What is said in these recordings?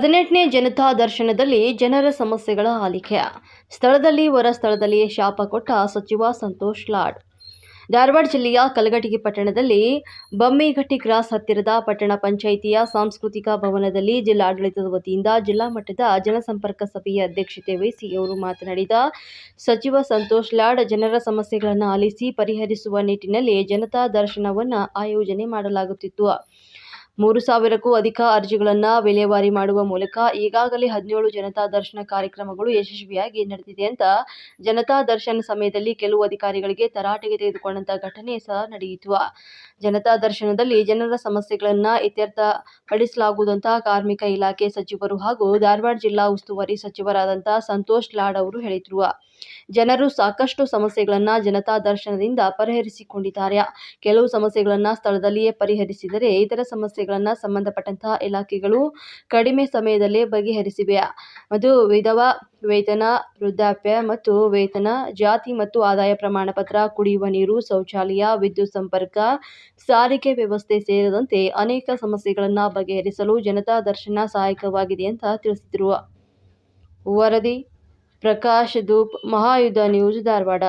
ಹದಿನೆಂಟನೇ ಜನತಾ ದರ್ಶನದಲ್ಲಿ ಜನರ ಸಮಸ್ಯೆಗಳ ಆಲಿಕೆ. ಸ್ಥಳದಲ್ಲಿ ಹೊರ ಸ್ಥಳದಲ್ಲಿ ಶಾಪ ಕೊಟ್ಟ ಸಚಿವ ಸಂತೋಷ್ ಲಾಡ್. ಧಾರವಾಡ ಜಿಲ್ಲೆಯ ಕಲಘಟಗಿ ಪಟ್ಟಣದಲ್ಲಿ ಬಮ್ಮಿಘಟ್ಟಿ ಕ್ರಾಸ್ ಹತ್ತಿರದ ಪಟ್ಟಣ ಪಂಚಾಯಿತಿಯ ಸಾಂಸ್ಕೃತಿಕ ಭವನದಲ್ಲಿ ಜಿಲ್ಲಾಡಳಿತದ ವತಿಯಿಂದ ಜಿಲ್ಲಾ ಮಟ್ಟದ ಜನಸಂಪರ್ಕ ಸಭೆಯ ಅಧ್ಯಕ್ಷತೆ ವಹಿಸಿ ಅವರು ಮಾತನಾಡಿದ ಸಚಿವ ಸಂತೋಷ್ ಲಾಡ್, ಜನರ ಸಮಸ್ಯೆಗಳನ್ನು ಆಲಿಸಿ ಪರಿಹರಿಸುವ ನಿಟ್ಟಿನಲ್ಲಿ ಜನತಾ ದರ್ಶನವನ್ನು ಆಯೋಜನೆ ಮಾಡಲಾಗುತ್ತಿತ್ತು. ಮೂರು ಸಾವಿರಕ್ಕೂ ಅಧಿಕ ಅರ್ಜಿಗಳನ್ನ ವಿಲೇವಾರಿ ಮಾಡುವ ಮೂಲಕ ಈಗಾಗಲೇ ಹದಿನೇಳು ಜನತಾ ದರ್ಶನ ಕಾರ್ಯಕ್ರಮಗಳು ಯಶಸ್ವಿಯಾಗಿ ನಡೆದಿದೆ ಅಂತ ಜನತಾ ದರ್ಶನ ಸಮಯದಲ್ಲಿ ಕೆಲವು ಅಧಿಕಾರಿಗಳಿಗೆ ತರಾಟೆಗೆ ತೆಗೆದುಕೊಂಡಂತ ಘಟನೆ ಸಹ ನಡೆಯಿತು. ಜನತಾ ದರ್ಶನದಲ್ಲಿ ಜನರ ಸಮಸ್ಯೆಗಳನ್ನು ಇತ್ಯರ್ಥಪಡಿಸಲಾಗುವುದು ಅಂತ ಕಾರ್ಮಿಕ ಇಲಾಖೆ ಸಚಿವರು ಹಾಗೂ ಧಾರವಾಡ ಜಿಲ್ಲಾ ಉಸ್ತುವಾರಿ ಸಚಿವರಾದಂಥ ಸಂತೋಷ್ ಲಾಡ್ ಅವರು ಹೇಳಿದರು. ಜನರು ಸಾಕಷ್ಟು ಸಮಸ್ಯೆಗಳನ್ನು ಜನತಾ ದರ್ಶನದಿಂದ ಪರಿಹರಿಸಿಕೊಂಡಿದ್ದಾರೆ. ಕೆಲವು ಸಮಸ್ಯೆಗಳನ್ನು ಸ್ಥಳದಲ್ಲಿಯೇ ಪರಿಹರಿಸಿದರೆ ಇತರ ಸಮಸ್ಯೆಗಳನ್ನು ಸಂಬಂಧಪಟ್ಟಂತಹ ಇಲಾಖೆಗಳು ಕಡಿಮೆ ಸಮಯದಲ್ಲೇ ಬಗೆಹರಿಸಿವೆ. ಅದು ವಿಧವಾ, ವೇತನ, ವೃದ್ಧಾಪ್ಯ ಮತ್ತು ವೇತನ, ಜಾತಿ ಮತ್ತು ಆದಾಯ ಪ್ರಮಾಣ ಪತ್ರ, ಕುಡಿಯುವ ನೀರು, ಶೌಚಾಲಯ, ವಿದ್ಯುತ್ ಸಂಪರ್ಕ, ಸಾರಿಗೆ ವ್ಯವಸ್ಥೆ ಸೇರಿದಂತೆ ಅನೇಕ ಸಮಸ್ಯೆಗಳನ್ನು ಬಗೆಹರಿಸಲು ಜನತಾ ದರ್ಶನ ಸಹಾಯಕವಾಗಿದೆ ಅಂತ ತಿಳಿಸಿದರು. ವರದಿ ಪ್ರಕಾಶ್ ಧೂಪ್ ಮಹಾಯುಧ ನ್ಯೂಸ್ ಧಾರವಾಡ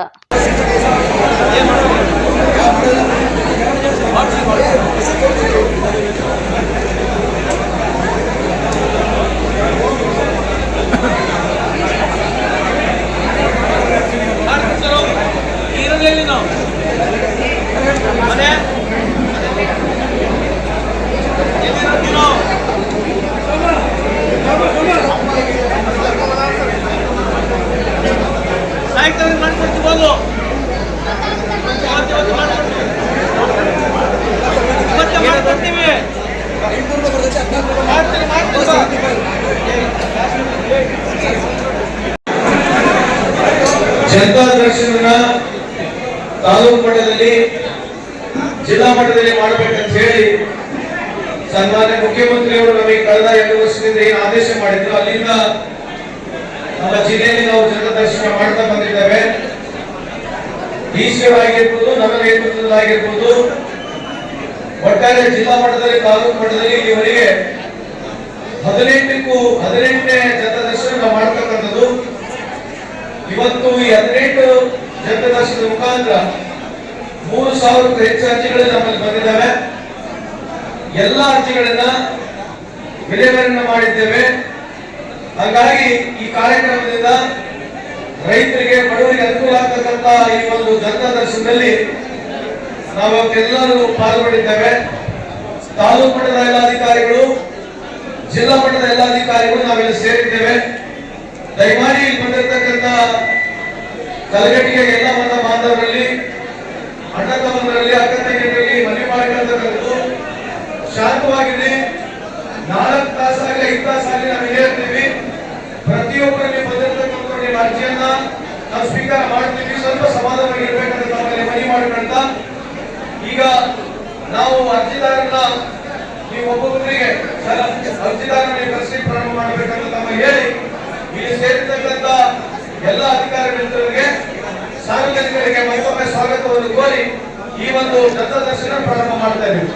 ಇರಲಿಲ್ಲ ನಾವು ಮನೆ ಎಲ್ಲಿರೋದು ನಾವು ಸಾಯಂಕಾಲ ಮಾಡ್ಕೊಡ್ತೀವಿ ಹೋಗು ಇವತ್ತು ಇವತ್ತು ಮಾಡ್ಕೊಡ್ತೀವಿ ಇವತ್ತೇ ಮಾಡ್ಕೊಡ್ತೀವಿ ಮಾಡ್ತೀವಿ ಮಾಡ್ತೀವಿ ಜನತಾ ದರ್ಶನ ತಾಲೂಕು ಮಟ್ಟದಲ್ಲಿ, ಜಿಲ್ಲಾ ಮಟ್ಟದಲ್ಲಿ ಮಾಡಬೇಕಂತ ಹೇಳಿ ಸನ್ಮಾನ್ಯ ಮುಖ್ಯಮಂತ್ರಿಯವರು ನಮಗೆ ಕಳೆದ ಎರಡು ವರ್ಷದಿಂದ ಏನು ಆದೇಶ ಮಾಡಿದ್ರು. ಅಲ್ಲಿಂದ ನಮ್ಮ ಜಿಲ್ಲೆಯಲ್ಲಿ ನಾವು ಜನತಾ ದರ್ಶನ ಮಾಡ್ತಾ ಬಂದಿದ್ದೇವೆ. ಡಿಸಿಯವರು ಆಗಿರ್ಬೋದು ನಮ್ಮ ನೇತೃತ್ವದಲ್ಲಾಗಿರ್ಬೋದು ಒಟ್ಟಾರೆ ಜಿಲ್ಲಾ ಮಟ್ಟದಲ್ಲಿ, ತಾಲೂಕು ಮಟ್ಟದಲ್ಲಿ ಇಲ್ಲಿವರೆಗೆ ಹದಿನೆಂಟಕ್ಕೂ, ಹದಿನೆಂಟನೇ ಜನತಾ ದರ್ಶನ ನಾವು ಮಾಡ್ತಕ್ಕಂಥದ್ದು. ಇವತ್ತು ಹದಿನೆಂಟು ಜನದರ್ಶನದ ಮುಖಾಂತರ ಮೂರು ಸಾವಿರಕ್ಕೂ ಹೆಚ್ಚು ಅರ್ಜಿಗಳು ನಮ್ಮಲ್ಲಿ ಬಂದಿದ್ದಾವೆ. ಎಲ್ಲ ಅರ್ಜಿಗಳನ್ನ ವಿಲೇವಾರಿಯನ್ನು ಮಾಡಿದ್ದೇವೆ. ಹಾಗಾಗಿ ಈ ಕಾರ್ಯಕ್ರಮದಿಂದ ರೈತರಿಗೆ ಬಡವರಿಗೆ ಅನುಕೂಲ ಆಗ್ತಕ್ಕಂತ ಈ ಒಂದು ಜನತಾ ದರ್ಶನದಲ್ಲಿ ನಾವು ಎಲ್ಲರೂ ಪಾಲ್ಗೊಂಡಿದ್ದೇವೆ. ತಾಲೂಕು ಮಟ್ಟದ ಎಲ್ಲ ಅಧಿಕಾರಿಗಳು ಜಿಲ್ಲಾ ಮಟ್ಟದ ಎಲ್ಲ ಅಧಿಕಾರಿಗಳು ನಾವೆಲ್ಲ ಸೇರಿದ್ದೇವೆ. ದಯಮಾಡಿ ಇಲ್ಲಿ ಬಂದಿರತಕ್ಕಂತ ಕಲಗಟ್ಟಿಗೆ ಎಲ್ಲ ಬಂದ ಬಾಂಧವರಲ್ಲಿ ಅಣ್ಣ ತಮ್ಮಂದರಲ್ಲಿ ಅಕ್ಕ ತಂಗಿಯರಲ್ಲಿ ಮನೆ ಮಾಡಿಕೊಳ್ಳತಕ್ಕಂಥದ್ದು ಶಾಂತವಾಗಿದೆ. ನಾಲ್ಕು ತಾಸಾಗಲಿ, ಐದು ತಾಸಾಗಲಿ ನಾವು ಹೇಳ್ತೀವಿ. ಪ್ರತಿಯೊಬ್ಬರಲ್ಲಿ ಬಂದಿರತಕ್ಕಂಥ ನಿಮ್ಮ ಅರ್ಜಿಯನ್ನ ನಾವು ಸ್ವೀಕಾರ ಮಾಡ್ತೀವಿ. ಸ್ವಲ್ಪ ಸಮಾಧಾನವಾಗಿ ಇರಬೇಕಂತ ನಮ್ಮಲ್ಲಿ ಮನೆ ಮಾಡಿಕೊಂಡ ಈಗ ನಾವು ಅರ್ಜಿದಾರನ ನೀವು ಒಬ್ಬೊಬ್ಬರಿಗೆ ಕರೆಸಿ ಪ್ರಾರಂಭ ಮಾಡಬೇಕಂತ ತಮ್ಮ ಹೇಳಿ ಇಲ್ಲಿ ಸೇರಿರ್ತಕ್ಕಂಥ ಎಲ್ಲ ಅಧಿಕಾರಿ ಮಿತ್ರರಿಗೆ, ಸಾರ್ವಜನಿಕರಿಗೆ ಮತ್ತೊಮ್ಮೆ ಸ್ವಾಗತವನ್ನು ಕೋರಿ ಈ ಒಂದು ದತ್ತ ದರ್ಶನ ಪ್ರಾರಂಭ ಮಾಡ್ತಾ ಇದ್ದೀವಿ.